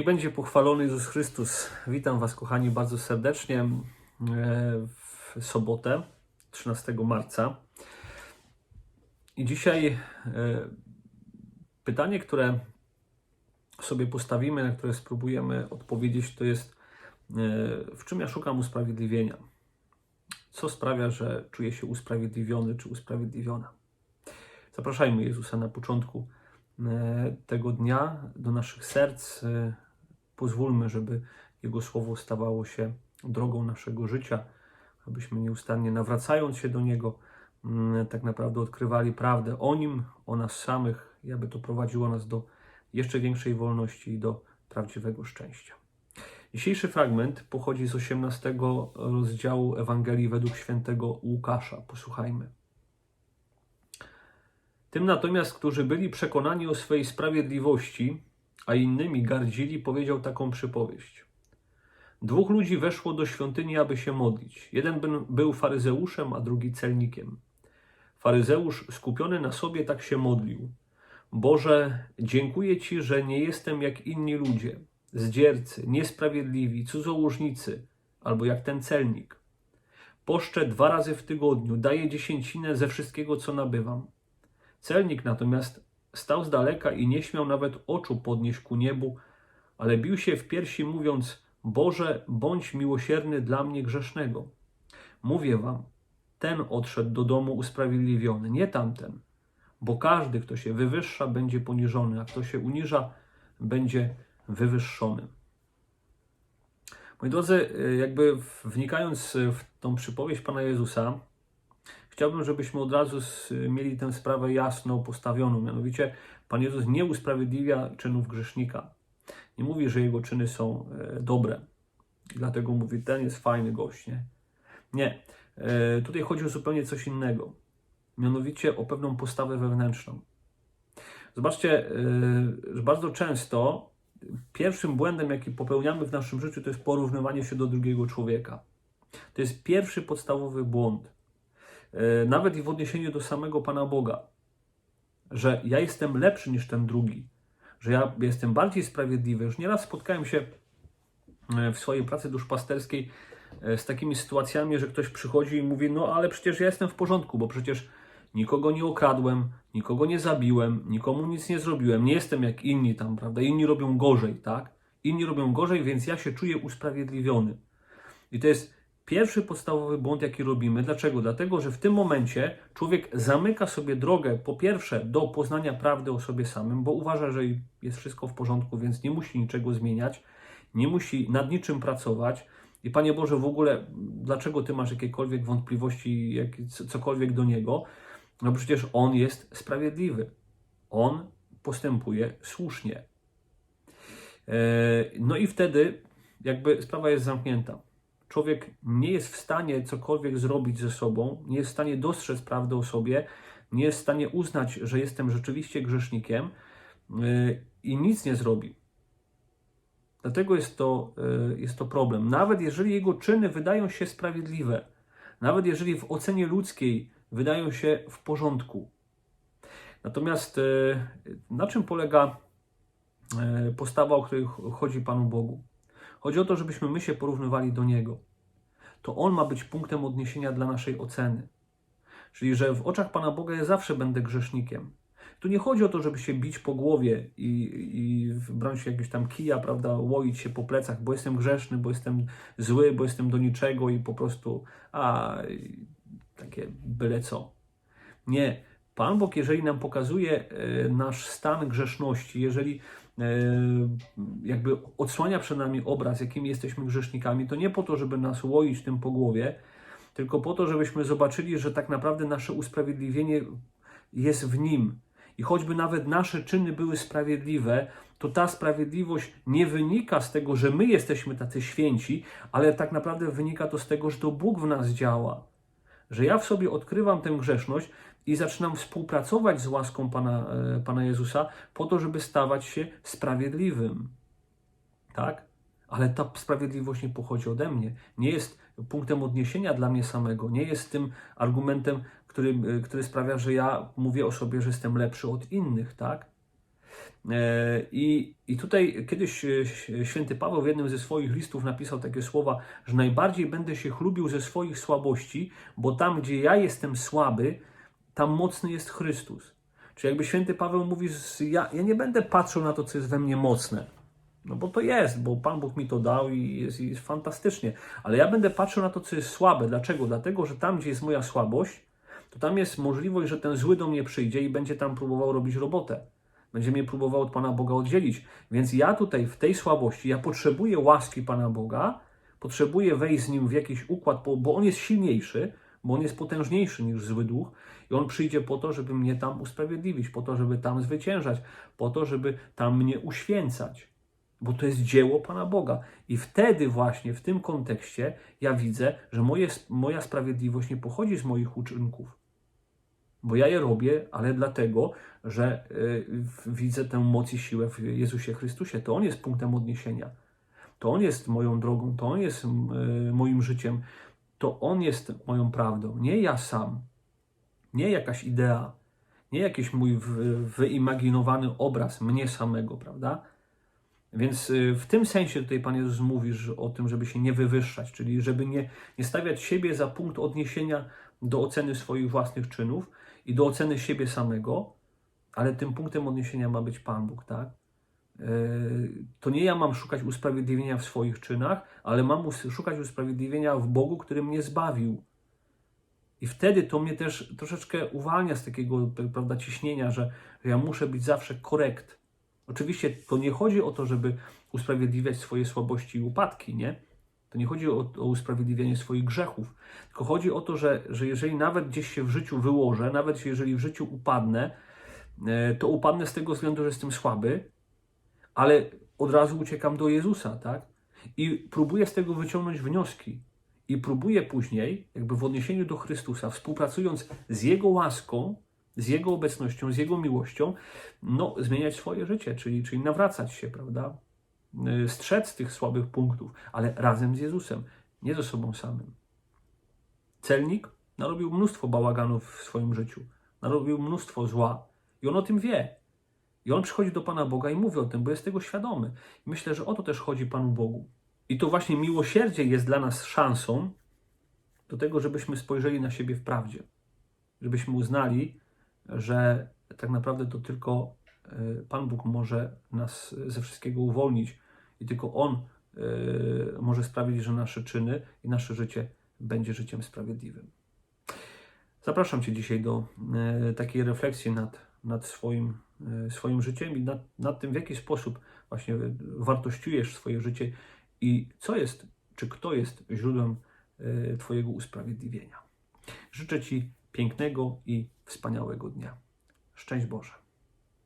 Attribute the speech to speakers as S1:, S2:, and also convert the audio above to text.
S1: Niech będzie pochwalony Jezus Chrystus. Witam Was, kochani, bardzo serdecznie e, w sobotę, 13 marca. I dzisiaj e, pytanie, które sobie postawimy, na które spróbujemy odpowiedzieć, to jest, e, w czym ja szukam usprawiedliwienia? Co sprawia, że czuję się usprawiedliwiony czy usprawiedliwiona? Zapraszajmy Jezusa na początku tego dnia do naszych serc. Pozwólmy, żeby Jego Słowo stawało się drogą naszego życia, abyśmy nieustannie nawracając się do Niego, mm, tak naprawdę odkrywali prawdę o Nim, o nas samych i aby to prowadziło nas do jeszcze większej wolności i do prawdziwego szczęścia. Dzisiejszy fragment pochodzi z 18 rozdziału Ewangelii według świętego Łukasza. Posłuchajmy. Tym natomiast, którzy byli przekonani o swej sprawiedliwości, a innymi gardzili, powiedział taką przypowieść. Dwóch ludzi weszło do świątyni, aby się modlić. Jeden by- był faryzeuszem, a drugi celnikiem. Faryzeusz skupiony na sobie tak się modlił. Boże, dziękuję Ci, że nie jestem jak inni ludzie, zdziercy, niesprawiedliwi, cudzołożnicy, albo jak ten celnik. Poszczę dwa razy w tygodniu, daję dziesięcinę ze wszystkiego, co nabywam. Celnik natomiast stał z daleka i nie śmiał nawet oczu podnieść ku niebu, ale bił się w piersi, mówiąc: Boże, bądź miłosierny dla mnie grzesznego. Mówię wam, ten odszedł do domu usprawiedliwiony, nie tamten, bo każdy, kto się wywyższa, będzie poniżony, a kto się uniża, będzie wywyższony. Moi drodzy, y, jakby wnikając w tą przypowieść Pana Jezusa, chciałbym, żebyśmy od razu mieli tę sprawę jasno postawioną. Mianowicie, Pan Jezus nie usprawiedliwia czynów grzesznika. Nie mówi, że jego czyny są e, dobre. I dlatego mówi, ten jest fajny gość, nie? Nie. E, Tutaj chodzi o zupełnie coś innego. Mianowicie o pewną postawę wewnętrzną. Zobaczcie, e, że bardzo często pierwszym błędem, jaki popełniamy w naszym życiu, to jest porównywanie się do drugiego człowieka. To jest pierwszy podstawowy błąd. E, Nawet i w odniesieniu do samego Pana Boga. Że ja jestem lepszy niż ten drugi. Że ja jestem bardziej sprawiedliwy. Już nieraz spotkałem się e, w swojej pracy duszpasterskiej e, z takimi sytuacjami, że ktoś przychodzi i mówi: No, ale przecież ja jestem w porządku, bo przecież nikogo nie okradłem, nikogo nie zabiłem, nikomu nic nie zrobiłem, nie jestem jak inni tam, prawda? Inni robią gorzej, tak? Inni robią gorzej, więc ja się czuję usprawiedliwiony. I to jest pierwszy podstawowy błąd, jaki robimy. Dlaczego? Dlatego, że w tym momencie człowiek zamyka sobie drogę, po pierwsze, do poznania prawdy o sobie samym, bo uważa, że jest wszystko w porządku, więc nie musi niczego zmieniać, nie musi nad niczym pracować. I Panie Boże, w ogóle, dlaczego Ty masz jakiekolwiek wątpliwości, jak, cokolwiek do Niego? No przecież On jest sprawiedliwy. On postępuje słusznie. E, No i wtedy jakby sprawa jest zamknięta. Człowiek nie jest w stanie cokolwiek zrobić ze sobą, nie jest w stanie dostrzec prawdy o sobie, nie jest w stanie uznać, że jestem rzeczywiście grzesznikiem e, i nic nie zrobi. Dlatego jest to, e, jest to problem. Nawet jeżeli jego czyny wydają się sprawiedliwe, nawet jeżeli w ocenie ludzkiej wydają się w porządku. Natomiast e, na czym polega postawa, o której ch- chodzi Panu Bogu? Chodzi o to, żebyśmy my się porównywali do Niego. To On ma być punktem odniesienia dla naszej oceny. Czyli, że w oczach Pana Boga ja zawsze będę grzesznikiem. Tu nie chodzi o to, żeby się bić po głowie i, i brać jakiegoś tam kija, prawda, łoić się po plecach, bo jestem grzeszny, bo jestem zły, bo jestem do niczego i po prostu, a, takie byle co. Nie. Pan Bóg, jeżeli nam pokazuje e, nasz stan grzeszności, jeżeli jakby odsłania przed nami obraz, jakimi jesteśmy grzesznikami, to nie po to, żeby nas łoić tym po głowie, tylko po to, żebyśmy zobaczyli, że tak naprawdę nasze usprawiedliwienie jest w Nim. I choćby nawet nasze czyny były sprawiedliwe, to ta sprawiedliwość nie wynika z tego, że my jesteśmy tacy święci, ale tak naprawdę wynika to z tego, że to Bóg w nas działa. Że ja w sobie odkrywam tę grzeszność i zaczynam współpracować z łaską Pana, e, Pana Jezusa po to, żeby stawać się sprawiedliwym. Tak? Ale ta sprawiedliwość nie pochodzi ode mnie. Nie jest punktem odniesienia dla mnie samego. Nie jest tym argumentem, który, który sprawia, że ja mówię o sobie, że jestem lepszy od innych, tak? E, I, I tutaj kiedyś e, święty Paweł w jednym ze swoich listów napisał takie słowa, że najbardziej będę się chlubił ze swoich słabości, bo tam, gdzie ja jestem słaby, tam mocny jest Chrystus. Czyli jakby święty Paweł mówi, ja, ja nie będę patrzył na to, co jest we mnie mocne. No bo to jest, bo Pan Bóg mi to dał i jest, jest fantastycznie. Ale ja będę patrzył na to, co jest słabe. Dlaczego? Dlatego, że tam, gdzie jest moja słabość, to tam jest możliwość, że ten zły do mnie przyjdzie i będzie tam próbował robić robotę. Będzie mnie próbował od Pana Boga oddzielić. Więc ja tutaj w tej słabości, ja potrzebuję łaski Pana Boga, potrzebuję wejść z Nim w jakiś układ, bo- On jest silniejszy, bo On jest potężniejszy niż zły duch i On przyjdzie po to, żeby mnie tam usprawiedliwić, po to, żeby tam zwyciężać, po to, żeby tam mnie uświęcać. Bo to jest dzieło Pana Boga. I wtedy właśnie, w tym kontekście, ja widzę, że moje, moja sprawiedliwość nie pochodzi z moich uczynków, bo ja je robię, ale dlatego, że y, widzę tę moc i siłę w Jezusie Chrystusie. To On jest punktem odniesienia. To On jest moją drogą, to On jest y, moim życiem, to On jest moją prawdą, nie ja sam, nie jakaś idea, nie jakiś mój wy- wyimaginowany obraz mnie samego, prawda? Więc y, w tym sensie tutaj Pan Jezus mówi o tym, żeby się nie wywyższać, czyli żeby nie, nie stawiać siebie za punkt odniesienia do oceny swoich własnych czynów i do oceny siebie samego, ale tym punktem odniesienia ma być Pan Bóg, tak? Yy, To nie ja mam szukać usprawiedliwienia w swoich czynach, ale mam szukać usprawiedliwienia w Bogu, który mnie zbawił. I wtedy to mnie też troszeczkę uwalnia z takiego prawda, ciśnienia, że, że ja muszę być zawsze korekt. Oczywiście to nie chodzi o to, żeby usprawiedliwiać swoje słabości i upadki, nie? To nie chodzi o, o usprawiedliwianie swoich grzechów, tylko chodzi o to, że, że jeżeli nawet gdzieś się w życiu wyłożę, nawet jeżeli w życiu upadnę, e, to upadnę z tego względu, że jestem słaby, ale od razu uciekam do Jezusa, tak? I próbuję z tego wyciągnąć wnioski. I próbuję później, jakby w odniesieniu do Chrystusa, współpracując z Jego łaską, z Jego obecnością, z Jego miłością, no, zmieniać swoje życie, czyli, czyli nawracać się, prawda? Y, Strzec tych słabych punktów, ale razem z Jezusem, nie ze sobą samym. Celnik narobił mnóstwo bałaganów w swoim życiu, narobił mnóstwo zła i on o tym wie. I on przychodzi do Pana Boga i mówi o tym, bo jest tego świadomy. I myślę, że o to też chodzi Panu Bogu. I to właśnie miłosierdzie jest dla nas szansą do tego, żebyśmy spojrzeli na siebie w prawdzie. Żebyśmy uznali, że tak naprawdę to tylko Pan Bóg może nas ze wszystkiego uwolnić i tylko On e, może sprawić, że nasze czyny i nasze życie będzie życiem sprawiedliwym. Zapraszam Cię dzisiaj do e, takiej refleksji nad, nad swoim, swoim życiem i nad, nad tym, w jaki sposób właśnie wartościujesz swoje życie i co jest, czy kto jest źródłem Twojego usprawiedliwienia. Życzę Ci pięknego i wspaniałego dnia. Szczęść Boże.